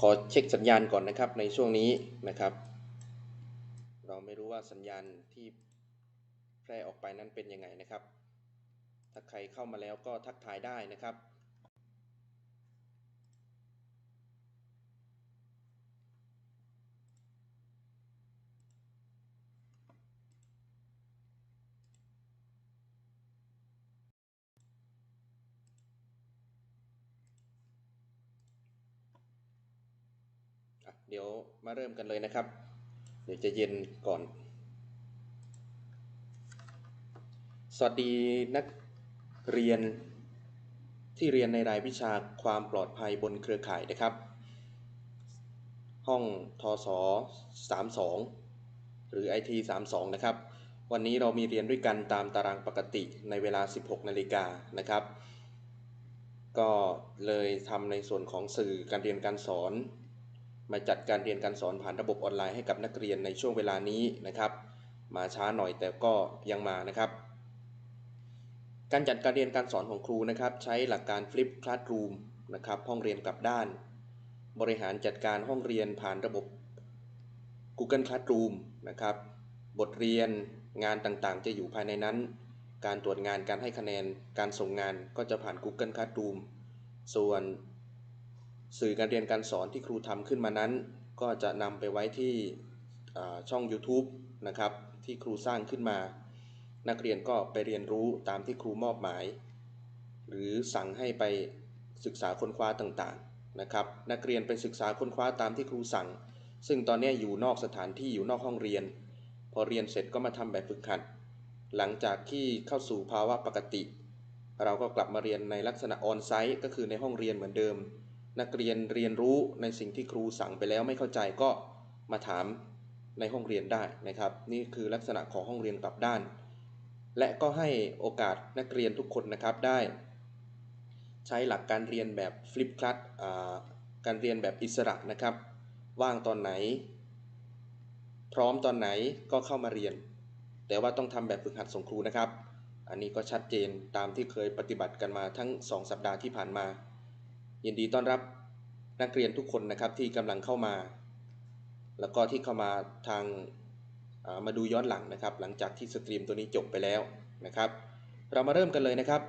ขอเช็คสัญญาณก่อนนะครับในช่วงนี้นะครับ เราไม่รู้ว่าสัญญาณที่แพร่ออกไปนั้นเป็นยังไงนะครับ ถ้าใครเข้ามาแล้วก็ทักทายได้นะครับ อะเดี๋ยว มาเริ่มกันเลยนะครับ เดี๋ยวจะเย็นก่อน สวัสดีนักเรียนที่เรียนในรายวิชาความปลอดภัยบนเครือข่ายนะครับ ห้องทศ32 หรือ IT 32 นะครับ วันนี้เรามีเรียนด้วยกันตามตารางปกติในเวลา 16 นาฬิกานะครับ ก็เลยทำในส่วนของสื่อการเรียนการสอน มาจัดการเรียนการสอนผ่านระบบออนไลน์ให้กับนักเรียนในช่วงเวลานี้นะครับ มาช้าหน่อยแต่ก็ยังมานะครับ การจัดการเรียนการสอนของครูนะครับ ใช้หลักการ Flip Classroom นะครับห้องเรียนกลับด้าน บริหารจัดการห้องเรียนผ่านระบบ Google Classroom นะครับ บทเรียนงานต่างๆ จะอยู่ภายในนั้น การตรวจงานการให้คะแนนการส่งงานก็จะผ่าน Google Classroom ส่วน สื่อการเรียนการสอนที่ครูทำขึ้นมานั้น ก็จะนำไปไว้ที่ช่อง YouTube นะครับที่ครูสร้างขึ้นมา นักเรียนก็ไปเรียนรู้ตามที่ครูมอบหมาย หรือสั่งให้ไปศึกษาค้นคว้าต่างๆนะครับ นักเรียนไปศึกษาค้นคว้าตามที่ครูสั่ง ซึ่งตอนนี้อยู่นอกสถานที่อยู่นอกห้องเรียน พอเรียนเสร็จก็มาทำแบบฝึกหัด หลังจากที่เข้าสู่ภาวะปกติ เราก็กลับมาเรียนในลักษณะออนไซต์ก็คือในห้องเรียนเหมือนเดิม นักเรียนเรียนรู้ในสิ่งที่ครูสั่งไปแล้วไม่เข้าใจก็มาถามในห้องเรียนได้นะครับ นี่คือลักษณะของห้องเรียนกลับด้าน และก็ให้โอกาสนักเรียนทุกคนนะครับได้ ใช้หลักการเรียนแบบฟลิปคลัสการเรียนแบบอิสระนะครับ ว่างตอนไหน พร้อมตอนไหนก็เข้ามาเรียน แต่ว่าต้องทำแบบฝึกหัดส่งครูนะครับ อันนี้ก็ชัดเจนตามที่เคยปฏิบัติกันมาทั้ง 2 สัปดาห์ที่ผ่านมา ยินดีต้อนรับนักเรียนทุกคนนะครับที่กำลังเข้ามา แล้วก็ที่เข้ามาทางามาดูย้อนหลังนะครับ หลังจากที่สตรีมตัวนี้จบไปแล้วนะครับ เรามาเริ่มกันเลยนะครับ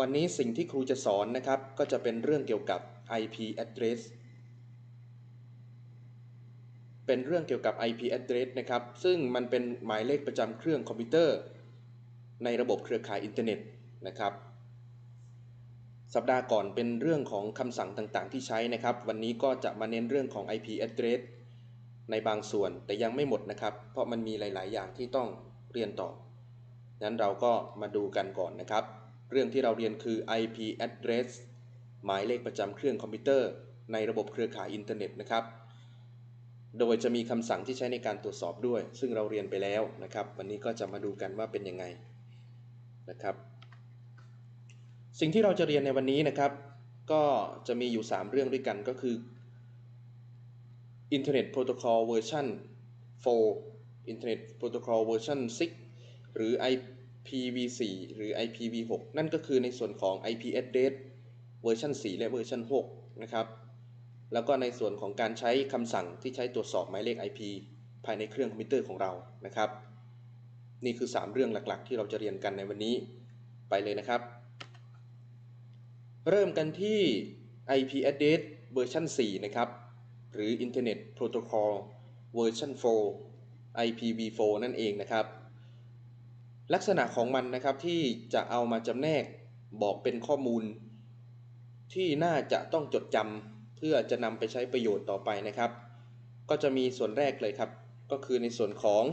วันนี้สิ่งที่ครูจะสอนนะครับ ก็จะเป็นเรื่องเกี่ยวกับ IP address เป็นเรื่องเกี่ยวกับ IP address นะครับ ซึ่งมันเป็นหมายเลขประจำเครื่องคอมพิวเตอร์ ในระบบเครือข่ายอินเทอร์เน็ตนะครับ สัปดาห์ก่อนเป็นเรื่องของคำสั่งต่างๆ ที่ใช้นะครับ วันนี้ก็จะมาเน้นเรื่องของ IP address ในบางส่วนแต่ยังไม่หมดนะครับ เพราะมันมีหลาย ๆ อย่างที่ต้องเรียนต่อ นั้นเราก็มาดูกันก่อนนะครับ เรื่องที่เราเรียนคือ IP address หมายเลขประจำเครื่องคอมพิวเตอร์ ในระบบเครือข่ายอินเทอร์เน็ตนะครับ โดยจะมีคำสั่งที่ใช้ในการตรวจสอบด้วย ซึ่งเราเรียนไปแล้วนะครับ วันนี้ก็จะมาดูกันว่าเป็นยังไงนะครับ สิ่งที่เราจะเรียนในวันนี้นะครับ ก็จะมีอยู่ 3 เรื่องด้วยกันก็คือ Internet Protocol Version 4 Internet Protocol Version 6 หรือ IPv4 หรือ IPv6 นั่นก็คือในส่วนของ IP address เวอร์ชัน4 และเวอร์ชัน6นะครับ แล้วก็ในส่วนของการใช้คำสั่งที่ใช้ตรวจสอบหมายเลข IP ภายในเครื่องคอมพิวเตอร์ของเรานะครับ นี่คือ 3 เรื่องหลักๆ ที่เราจะเรียนกันในวันนี้ไปเลยนะครับ เริ่มกันที่ IP address เวอร์ชัน4 นะครับ หรือ Internet Protocol เวอร์ชัน4 IPv4 นั่นเองนะครับ ลักษณะของมันนะครับที่จะเอามาจำแนกบอกเป็นข้อมูล ที่น่าจะต้องจดจำเพื่อจะนำไปใช้ประโยชน์ต่อไปนะครับ ก็จะมีส่วนแรกเลยครับ ก็คือในส่วนของ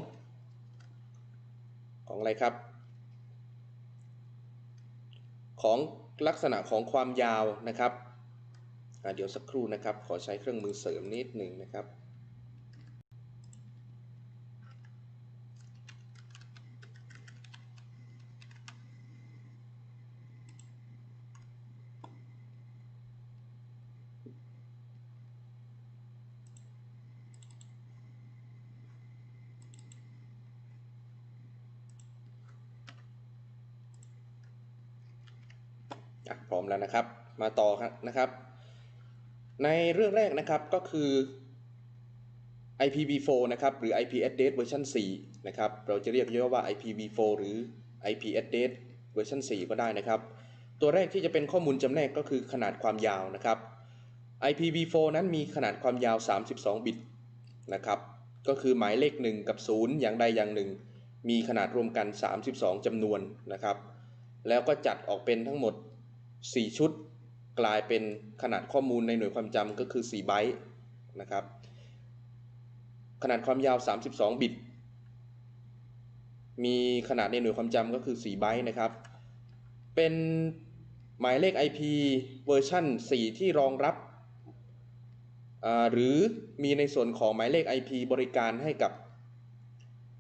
ของอะไรครับ ของ ลักษณะของความยาวนะครับ เดี๋ยวสักครู่นะครับ ขอใช้เครื่องมือเสริมนิดหนึ่งนะครับ พร้อมแล้วนะครับ มาต่อครับนะครับ ในเรื่องแรกนะครับก็คือ IPv4 นะครับหรือ IP address เวอร์ชัน4นะครับเราจะเรียกย่อว่า IPv4 หรือ IP address เวอร์ชัน4ก็ได้นะครับ ตัวแรกที่จะเป็นข้อมูลจำแนกก็คือขนาดความยาวนะครับ IPv4 นั้นมีขนาดความยาว 32 บิตนะครับ ก็คือหมายเลข 1 กับ 0 อย่างใดอย่างหนึ่ง มีขนาดรวมกัน 32จำนวนนะครับ แล้วก็จัดออกเป็นทั้งหมด 4 ชุดกลายเป็นขนาดข้อมูลในหน่วยความจำก็คือ 4 ไบต์นะครับ ขนาดความยาว 32 บิต มีขนาดในหน่วยความจำก็คือ 4 ไบต์นะครับ เป็นหมายเลข IP เวอร์ชัน4 ที่รองรับ หรือมีในส่วนของหมายเลข IP บริการให้กับ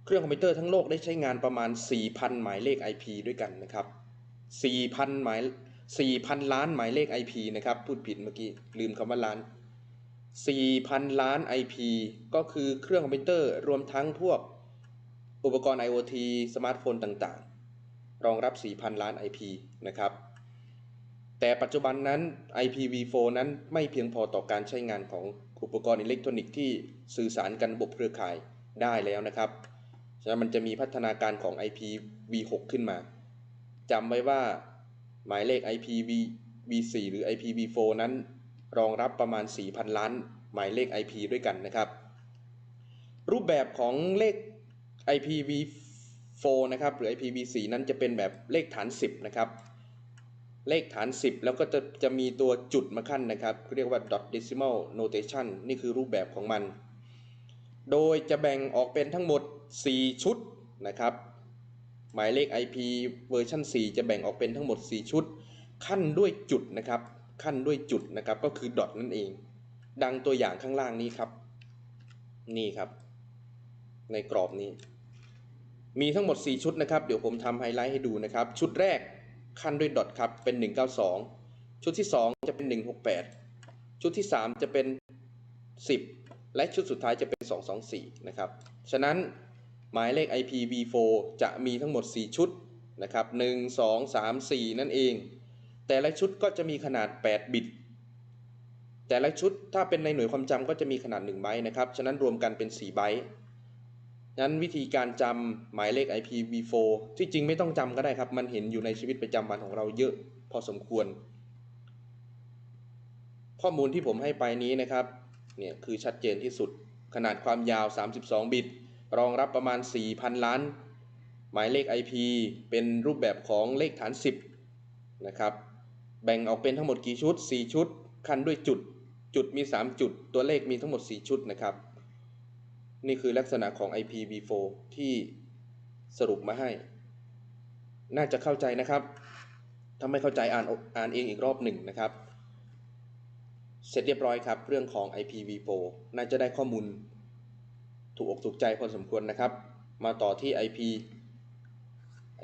เครื่องคอมพิวเตอร์ทั้งโลกได้ใช้งานประมาณ 4,000 หมายเลข IP ด้วยกันนะครับ 4,000 หมาย 4,000 ล้านหมายเลข IP นะครับพูดผิดเมื่อกี้ลืมคำว่าล้าน 4,000 ล้าน IP ก็คือเครื่องคอมพิวเตอร์รวมทั้งพวกอุปกรณ์ IoT สมาร์ทโฟนต่างๆ รองรับ 4,000 ล้าน IP นะครับ แต่ปัจจุบันนั้น IPv4 นั้นไม่เพียงพอต่อการใช้งานของอุปกรณ์อิเล็กทรอนิกส์ที่สื่อสารกันระบบเครือข่ายได้แล้วนะครับ ฉะนั้นมันจะมีพัฒนาการของ IPv6 ขึ้นมาจำไว้ว่า หมายเลข IPv4 หรือ IPv4 นั้น รองรับประมาณ 4,000 ล้าน หมายเลข IP ด้วยกันนะครับ รูปแบบของเลข IPv4 นะครับหรือ IPv4 นั้นจะเป็นแบบเลขฐาน 10 นะครับ เลขฐาน 10 แล้วก็จะจะมีตัวจุดมาขั้นนะครับเรียกว่า dot decimal notation นี่คือรูปแบบของมัน โดยจะแบ่งออกเป็นทั้งหมด 4 ชุดนะครับ หมายเลข IP เวอร์ชัน4 จะแบ่งออกเป็นทั้งหมด 4 ชุด ขั้นด้วยจุดนะครับ ขั้นด้วยจุดนะครับก็คือ dot นั่นเอง ดังตัวอย่างข้างล่างนี้ครับ นี่ครับ ในกรอบนี้ มีทั้งหมด 4 ชุดนะครับ เดี๋ยวผมทำไฮไลท์ให้ดูนะครับ ชุดแรกขั้นด้วยดอทครับเป็น 192 ชุดที่ 2 จะเป็น 168 ชุดที่ 3 จะเป็น 10 และชุดสุดท้ายจะเป็น 224 นะครับ ฉะนั้น หมายเลข IPv4 จะมีทั้งหมด 4 ชุดนะครับ1 2 3 4 นั่นเอง แต่ละชุดก็จะมีขนาด 8 บิต แต่ละชุดถ้าเป็นในหน่วยความจำก็จะมีขนาด1ไบต์นะครับ ฉะนั้นรวมกันเป็น 4 ไบต์นั้นวิธีการจำหมายเลข IPv4 ที่จริงไม่ต้องจำก็ได้ครับ มันเห็นอยู่ในชีวิตประจำวันของเราเยอะพอสมควร ข้อมูลที่ผมให้ไปนี้นะครับ เนี่ยคือชัดเจนที่สุด ขนาดความยาว 32 บิต รองรับประมาณ 4,000 ล้าน หมายเลข IP เป็นรูปแบบของเลขฐาน 10 นะครับ แบ่งออกเป็นทั้งหมดกี่ชุด 4 ชุด คันด้วยจุด จุดมี 3 จุด ตัวเลขมีทั้งหมด 4 ชุดนะครับ นี่คือลักษณะของ IPv4 ที่สรุปมาให้ น่าจะเข้าใจนะครับ ถ้าไม่เข้าใจอ่านอ่านเองอีกรอบหนึ่งนะครับ เสร็จเรียบร้อยครับ เรื่องของ IPv4 น่าจะได้ข้อมูล ถูกอกถูกใจพอสมควรนะครับ มาต่อที่ IP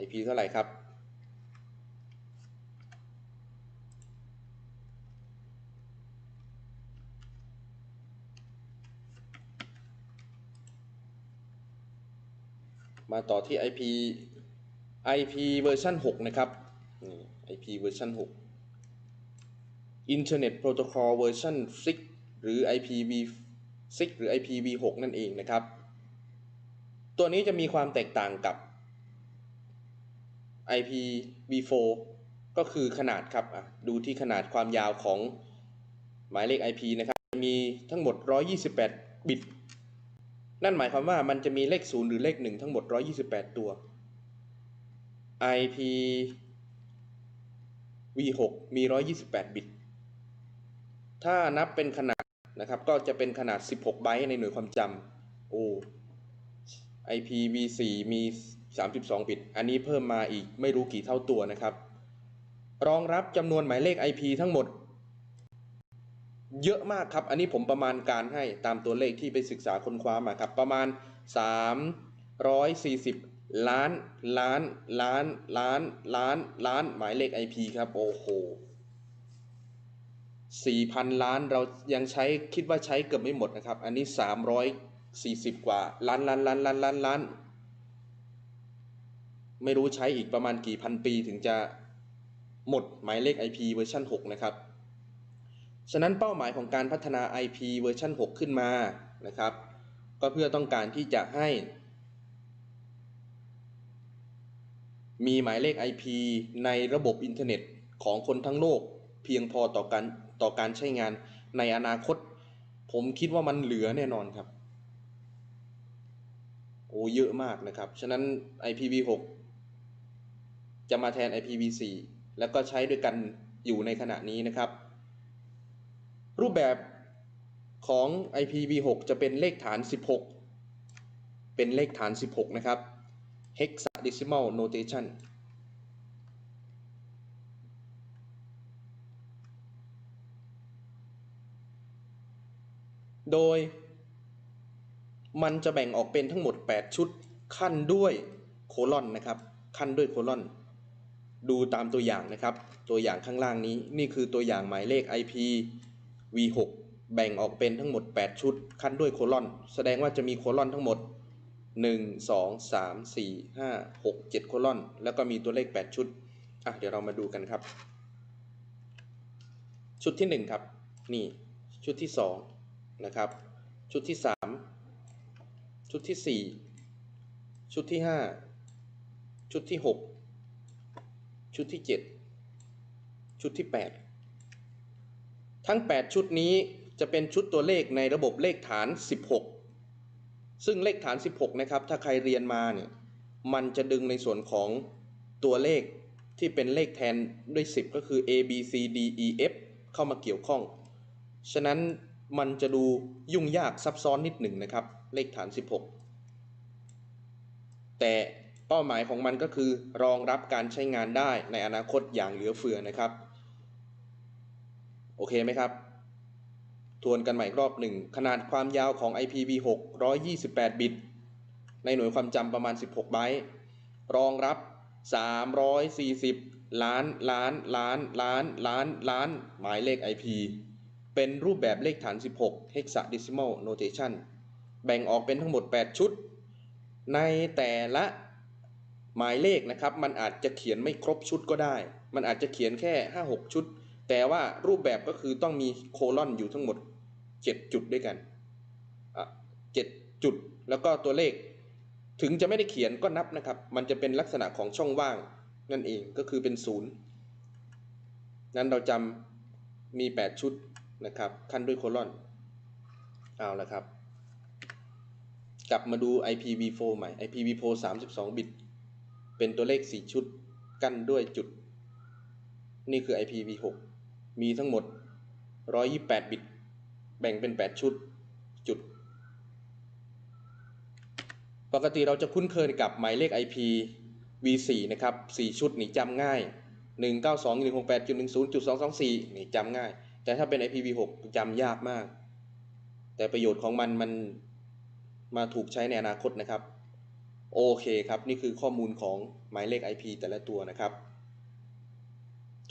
IP เท่าไหร่ครับ มาต่อที่ IP IP เวอร์ชัน6นะครับนี่ IP เวอร์ชัน6 Internet Protocol เวอร์ชัน6หรือ ipv 6หรือ IPv6 นั่นเองนะครับ ตัวนี้จะมีความแตกต่างกับ IPv4 ก็คือขนาดครับอะดูที่ขนาดความยาวของหมายเลข IP นะครับ มีทั้งหมด 128 บิต นั่นหมายความว่ามันจะมีเลข 0 หรือเลข 1 ทั้งหมด 128 ตัว IP v6 มี 128 บิต ถ้านับเป็นขนาด นะครับ ก็จะเป็นขนาด 16 ไบต์ในหน่วยความจำโอ้ IP v4 มี 32 บิต อันนี้เพิ่มมาอีกไม่รู้กี่เท่าตัวนะครับ รองรับจำนวนหมายเลข IP ทั้งหมด เยอะมากครับ อันนี้ผมประมาณการให้ตามตัวเลขที่ไปศึกษาค้นคว้ามาครับ ประมาณ 340 ล้าน ล้าน ล้าน ล้าน ล้าน ล้าน หมายเลข IP ครับ โอ้โห 4,000 ล้านเรายังใช้คิดว่าใช้เกือบไม่หมดนะครับ อันนี้ 340 กว่า ล้านล้านล้านล้านล้านล้าน ไม่รู้ใช้อีกประมาณกี่พันปีถึงจะหมดหมายเลข IP เวอร์ชัน6นะครับ ฉะนั้นเป้าหมายของการพัฒนา IP เวอร์ชัน6ขึ้นมานะครับ ก็เพื่อต้องการที่จะให้ มีหมายเลข IP ในระบบอินเทอร์เน็ตของคนทั้งโลกเพียงพอต่อการ ต่อการใช้งานในอนาคต ผมคิดว่ามันเหลือแน่นอนครับ โอ้เยอะมากนะครับ ฉะนั้น IPv6 จะมาแทน IPv4 แล้วก็ใช้ด้วยกันอยู่ในขณะนี้นะครับ รูปแบบของ IPv6 จะเป็นเลขฐาน 16 เป็นเลขฐาน 16 นะครับ hexadecimal notation โดย มันจะแบ่งออกเป็นทั้งหมด 8 ชุดขั้นด้วยโคลอนนะครับ ขั้นด้วยโคลอน ดูตามตัวอย่างนะครับ ตัวอย่างข้างล่างนี้นี่คือตัวอย่างหมายเลข IP v6 แบ่งออกเป็นทั้งหมด 8 ชุด ขั้นด้วยโคลอน แสดงว่าจะมีโคลอนทั้งหมด 1 2 3 4 5 6 7 โคลอน แล้วก็มีตัวเลข 8 ชุด อะ เดี๋ยวเรามาดูกันครับ ชุดที่ 1 ครับ นี่ ชุดที่ 2 นะครับ ชุดที่ 3 ชุดที่ 4 ชุดที่ 5 ชุดที่ 6 ชุดที่ 7 ชุดที่ 8 ทั้ง 8 ชุดนี้จะเป็นชุดตัวเลขในระบบเลขฐาน 16 ซึ่งเลขฐาน 16 นะครับ ถ้าใครเรียนมาเนี่ย มันจะดึงในส่วนของตัวเลขที่เป็นเลขแทนด้วย 10 ก็คือ A B C D E F เข้ามาเกี่ยวข้อง ฉะนั้น มันจะดูยุ่งยากซับซ้อนนิดหนึ่งนะครับ เลขฐาน 16 แต่เป้าหมายของมันก็คือรองรับการใช้งานได้ในอนาคตอย่างเหลือเฟือนะครับ โอเคไหมครับ ทวนกันใหม่รอบหนึ่ง ขนาดความยาวของ IPv6 128 บิต ในหน่วยความจำประมาณ 16 ไบต์รองรับ 340 ล้านล้านล้านล้านล้านล้าน หมายเลข IP เป็นรูปแบบเลขฐาน 16 hexadecimal notation แบ่งออกเป็นทั้งหมด 8 ชุด ในแต่ละหมายเลขนะครับ มันอาจจะเขียนไม่ครบชุดก็ได้ มันอาจจะเขียนแค่ 5-6 ชุด แต่ว่ารูปแบบก็คือต้องมีโคลอนอยู่ทั้งหมด 7 จุดด้วยกันอะ7จุด แล้วก็ตัวเลข ถึงจะไม่ได้เขียนก็นับนะครับ มันจะเป็นลักษณะของช่องว่างนั่นเองก็คือเป็นศูนย์นั้นเราจำมี 8 ชุด นะครับขั้นด้วยโคลอนเอาละครับ กลับมาดู IPv4 ใหม่ IPv4 32 บิต เป็นตัวเลข 4 ชุดกั้นด้วยจุด นี่คือ IPv6 มีทั้งหมด 128 บิต แบ่งเป็น 8 ชุดจุด ปกติเราจะคุ้นเคยกับหมายเลข IP v4 นะครับ 4 ชุดนี่จำง่าย 192.168.10.224นี่จำง่าย แต่ถ้าเป็น IPv6 จำยากมาก แต่ประโยชน์ของมันมันมาถูกใช้ในอนาคตนะครับ โอเคครับ นี่คือข้อมูลของหมายเลข IP แต่ละตัวนะครับ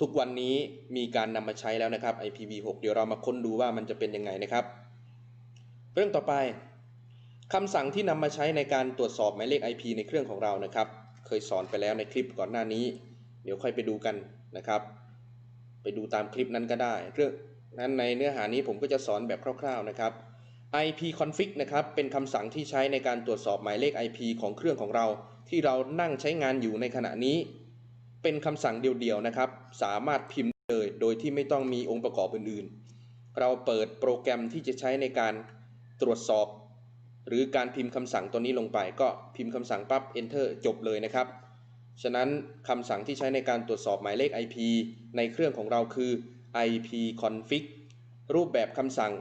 ทุกวันนี้มีการนำมาใช้แล้วนะครับ IPv6 เดี๋ยวเรามาค้นดูว่ามันจะเป็นยังไงนะครับ เรื่องต่อไปคำสั่งที่นำมาใช้ในการตรวจสอบหมายเลข IP ในเครื่องของเรานะครับ เคยสอนไปแล้วในคลิปก่อนหน้านี้ เดี๋ยวค่อยไปดูกันนะครับ ไปดูตามคลิปนั้นก็ได้ เรื่องนั้นในเนื้อหานี้ผมก็จะสอนแบบคร่าวๆนะครับ IP config นะครับเป็นคำสั่งที่ใช้ในการตรวจสอบหมายเลข IP ของเครื่องของเรา ที่เรานั่งใช้งานอยู่ในขณะนี้ เป็นคำสั่งเดียวๆนะครับ สามารถพิมพ์เลยโดยที่ไม่ต้องมีองค์ประกอบอื่นๆ เราเปิดโปรแกรมที่จะใช้ในการตรวจสอบ หรือการพิมพ์คำสั่งตัวนี้ลงไป ก็พิมพ์คำสั่งปั๊บ enter จบเลยนะครับ ฉะนั้นคำสั่งที่ใช้ในการตรวจสอบหมายเลข IP ในเครื่องของเราคือ IP config รูปแบบคำสั่ง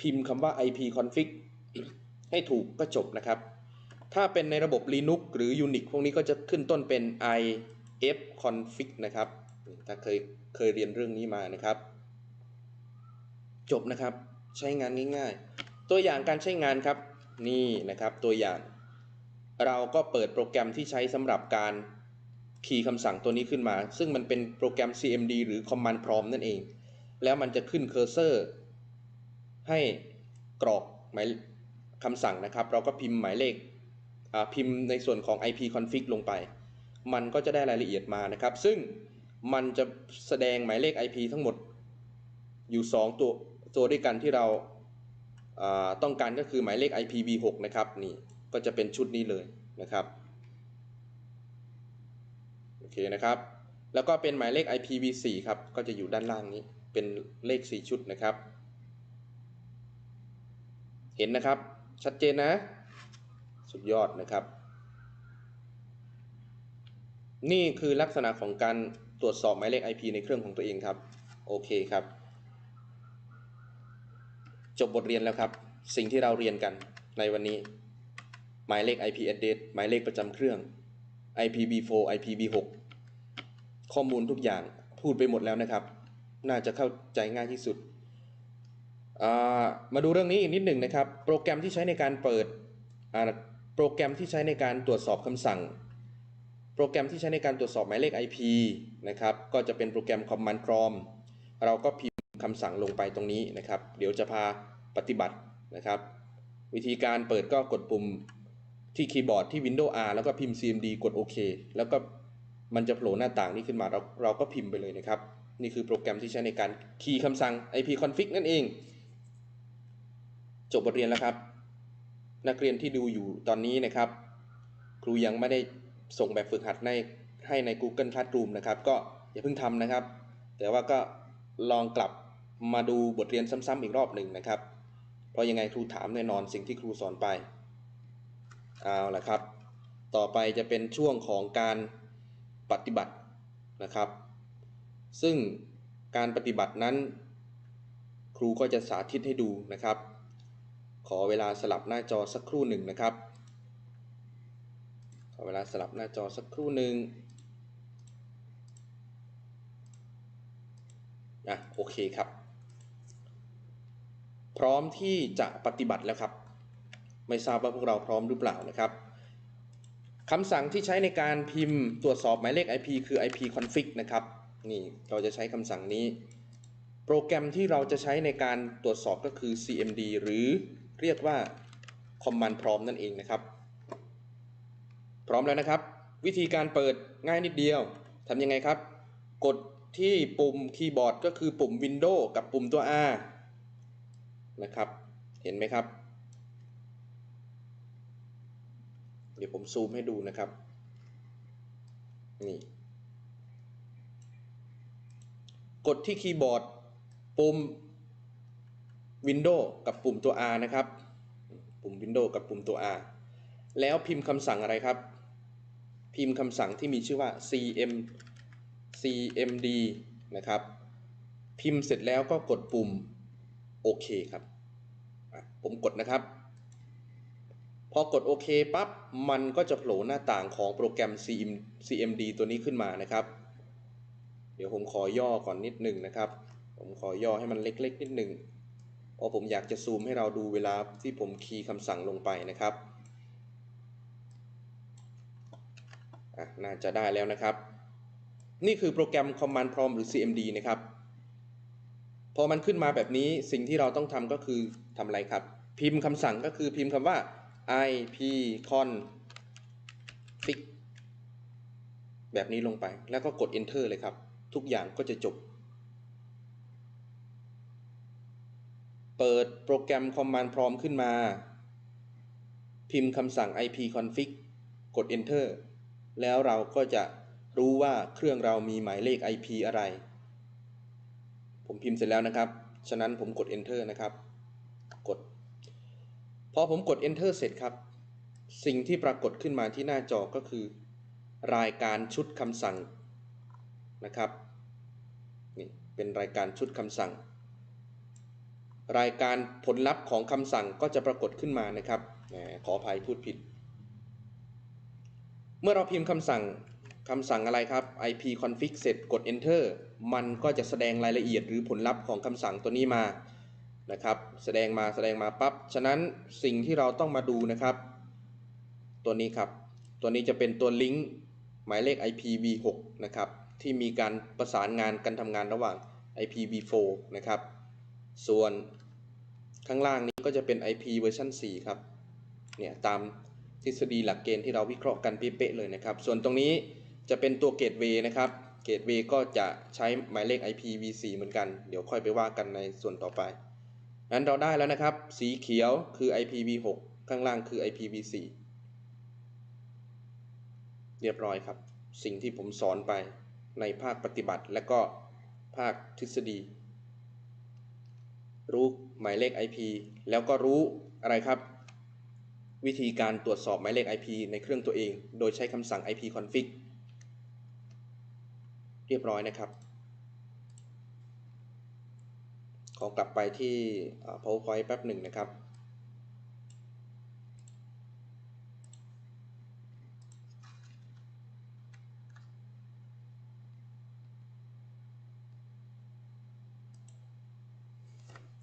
พิมพ์คำว่า IP config ให้ถูกก็จบนะครับ ถ้าเป็นในระบบ Linux หรือ Unix พวกนี้ก็จะขึ้นต้นเป็น if config นะครับ ถ้าเคยเคยเรียนเรื่องนี้มานะครับ จบนะครับ ใช้งานง่าย ๆ ตัวอย่างการใช้งานครับ นี่นะครับตัวอย่าง เราก็เปิดโปรแกรมที่ใช้สำหรับการ คีย์คำสั่งตัวนี้ขึ้นมา ซึ่งมันเป็นโปรแกรม CMD หรือ Command Prompt นั่นเอง แล้วมันจะขึ้นเคอร์เซอร์ ให้กรอกหมายคำสั่งนะครับ เราก็พิมพ์หมายเลขพิมพ์ในส่วนของ IP config ลงไป มันก็จะได้รายละเอียดมานะครับ ซึ่งมันจะแสดงหมายเลข IP ทั้งหมดอยู่ 2 ตัวตัวด้วยกันที่เราาต้องการก็คือหมายเลข IPv6 นะครับนี่ก็จะเป็นชุดนี้เลยนะครับ เคนะครับ แล้วก็เป็นหมายเลข IPv4 ครับ ก็จะอยู่ด้านล่างนี้ เป็นเลข 4 ชุดนะครับ เห็นนะครับ ชัดเจนนะ สุดยอดนะครับ นี่คือลักษณะของการตรวจสอบหมายเลข IP ในเครื่องของตัวเองครับ โอเคครับ จบบทเรียนแล้วครับ สิ่งที่เราเรียนกันในวันนี้ หมายเลข IP address หมายเลขประจำเครื่อง IPv4 IPv6 ข้อมูลทุกอย่างพูดไปหมดแล้วนะครับ น่าจะเข้าใจง่ายที่สุด มาดูเรื่องนี้อีกนิดหนึ่งนะครับ โปรแกรมที่ใช้ในการเปิดโปรแกรมที่ใช้ในการตรวจสอบคำสั่ง โปรแกรมที่ใช้ในการตรวจสอบหมายเลข IP นะครับ ก็จะเป็นโปรแกรม Command Prompt เราก็พิมพ์คำสั่งลงไปตรงนี้นะครับ เดี๋ยวจะพาปฏิบัตินะครับ วิธีการเปิดก็กดปุ่มที่คีย์บอร์ดที่ Windows R แล้วก็พิมพ์ CMD กดโอเคแล้วก็ มันจะโผล่หน้าต่างนี้ขึ้นมาเราเราก็พิมพ์ไปเลยนะครับ นี่คือโปรแกรมที่ใช้ในการคีย์คำสั่ง IP config นั่นเอง จบบทเรียนแล้วครับ นักเรียนที่ดูอยู่ตอนนี้นะครับ ครูยังไม่ได้ส่งแบบฝึกหัดในให้ใน Google Classroom นะครับ ก็อย่าเพิ่งทำนะครับ แต่ว่าก็ลองกลับมาดูบทเรียนซ้ำๆอีกรอบหนึ่งนะครับ เพราะยังไงครูถามแน่นอนสิ่งที่ครูสอนไป เอาละครับ ต่อไปจะเป็นช่วงของการ ปฏิบัตินะครับ ซึ่งการปฏิบัตินั้น ครูก็จะสาธิตให้ดูนะครับ ขอเวลาสลับหน้าจอสักครู่หนึ่งนะครับ ขอเวลาสลับหน้าจอสักครู่หนึ่งอะโอเคครับ พร้อมที่จะปฏิบัติแล้วครับ ไม่ทราบว่าพวกเราพร้อมหรือเปล่านะครับ คำสั่งที่ใช้ในการพิมพ์ตรวจสอบหมายเลข IP คือ IP config นะครับ นี่เราจะใช้คำสั่งนี้ โปรแกรมที่เราจะใช้ในการตรวจสอบก็คือ CMD หรือเรียกว่า Command Prompt นั่นเองนะครับ พร้อมแล้วนะครับ วิธีการเปิดง่ายนิดเดียวทำยังไงครับ กดที่ปุ่มคีย์บอร์ดก็คือปุ่ม Windows กับปุ่มตัว R นะครับ เห็นไหมครับ เดี๋ยวผมซูมให้ดูนะครับ นี่ กดที่คีย์บอร์ด ปุ่ม Windows กับปุ่มตัว R นะครับ ปุ่ม Windows กับปุ่มตัว R แล้วพิมพ์คำสั่งอะไรครับ พิมพ์คำสั่งที่มีชื่อว่า cm cmd นะครับ พิมพ์เสร็จแล้วก็กดปุ่มโอเคครับ ผมกดนะครับ อกดโอเคปั๊บ มันก็จะโผล่หน้าต่างของโปรแกรม CM cmd ตัวนี้ขึ้นมานะครับ เดี๋ยวผมขอย่อก่อนนิดหนึ่งนะครับ ผมขอย่อให้มันเล็กๆ นิดหนึ่งเพราะผมอยากจะซูมให้เราดูเวลาที่ผมคีย์คำสั่งลงไปนะครับน่าจะได้แล้วนะครับ นี่คือโปรแกรม Command Prompt หรือ CMD นะครับ พอมันขึ้นมาแบบนี้สิ่งที่เราต้องทำก็คือทำอะไรครับ พิมพ์คำสั่งก็คือพิมพ์คำว่า ipconfig แบบนี้ลงไป แล้วก็กด enter เลยครับ ทุกอย่างก็จะจบ เปิดโปรแกรม Command Prompt ขึ้นมา พิมพ์คำสั่ง ipconfig กด enter แล้วเราก็จะรู้ว่าเครื่องเรามีหมายเลข IP อะไร ผมพิมพ์เสร็จแล้วนะครับ ฉะนั้นผมกด enter นะครับ พอผมกด enter เสร็จครับ สิ่งที่ปรากฏขึ้นมาที่หน้าจอก็คือ รายการชุดคำสั่งนะครับนี่เป็นรายการชุดคำสั่ง รายการผลลัพธ์ของคำสั่งก็จะปรากฏขึ้นมานะครับขออภัยพูดผิด เมื่อเราพิมพ์คำสั่งคำสั่งอะไรครับ ip config เสร็จกด enter มันก็จะแสดงรายละเอียดหรือผลลัพธ์ของคำสั่งตัวนี้มา นะครับ แสดงมาแสดงมาปั๊บ ฉะนั้นสิ่งที่เราต้องมาดูนะครับ ตัวนี้ครับ ตัวนี้จะเป็นตัวลิงก์หมายเลข IPv6 นะครับ ที่มีการประสานงานกันทำงานระหว่าง IPv4 นะครับ ส่วนข้างล่างนี้ก็จะเป็น IP เวอร์ชัน4ครับ เนี่ยตามทฤษฎีหลักเกณฑ์ที่เราวิเคราะห์กันเป๊ะเลยนะครับ ส่วนตรงนี้จะเป็นตัวเกตเวย์นะครับ เกตเวย์ก็จะใช้หมายเลข IPv4 เหมือนกัน เดี๋ยวค่อยไปว่ากันในส่วนต่อไป งั้นเราได้แล้วนะครับ สีเขียวคือ IPv6 ข้างล่างคือ IPv4 เรียบร้อยครับ สิ่งที่ผมสอนไปในภาคปฏิบัติและก็ภาคทฤษฎี รู้หมายเลข IP แล้วก็รู้อะไรครับ วิธีการตรวจสอบหมายเลข IP ในเครื่องตัวเอง โดยใช้คำสั่ง ipconfig เรียบร้อยนะครับ ขอกลับไปที่ powerpoint แป๊บหนึ่งนะครับ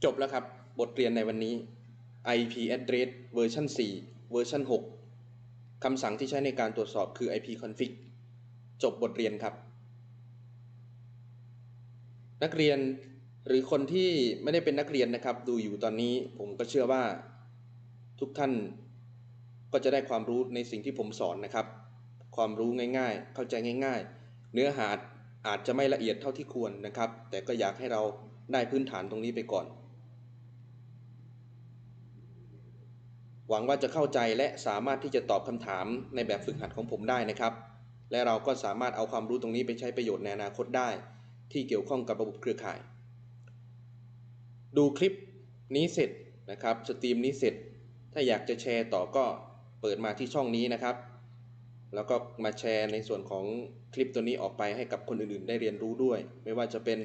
จบแล้วครับ บทเรียนในวันนี้ IP address เวอร์ชัน4 เวอร์ชัน6คำสั่งที่ใช้ในการตรวจสอบคือ ipconfig จบบทเรียนครับ นักเรียน หรือคนที่ไม่ได้เป็นนักเรียนนะครับ ดูอยู่ตอนนี้ผมก็เชื่อว่าทุกท่านก็จะได้ความรู้ในสิ่งที่ผมสอนนะครับ ความรู้ง่ายๆ เข้าใจง่าย ๆ เนื้อหาอาจจะไม่ละเอียดเท่าที่ควรนะครับ แต่ก็อยากให้เราได้พื้นฐานตรงนี้ไปก่อน หวังว่าจะเข้าใจและสามารถที่จะตอบคำถามในแบบฝึกหัดของผมได้นะครับ และเราก็สามารถเอาความรู้ตรงนี้ไปใช้ประโยชน์ในอนาคตได้ ที่เกี่ยวข้องกับระบบเครือข่าย ดูคลิปนี้เสร็จนะครับสตรีมนี้เสร็จ ถ้าอยากจะแชร์ต่อก็เปิดมาที่ช่องนี้นะครับ แล้วก็มาแชร์ในส่วนของคลิปตัวนี้ออกไปให้กับคนอื่นๆ ได้เรียนรู้ด้วย ไม่ว่าจะเป็น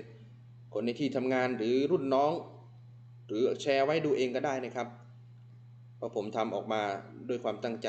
คนในที่ทำงานหรือรุ่นน้อง หรือแชร์ไว้ดูเองก็ได้นะครับเพราะผมทำออกมาด้วยความตั้งใจ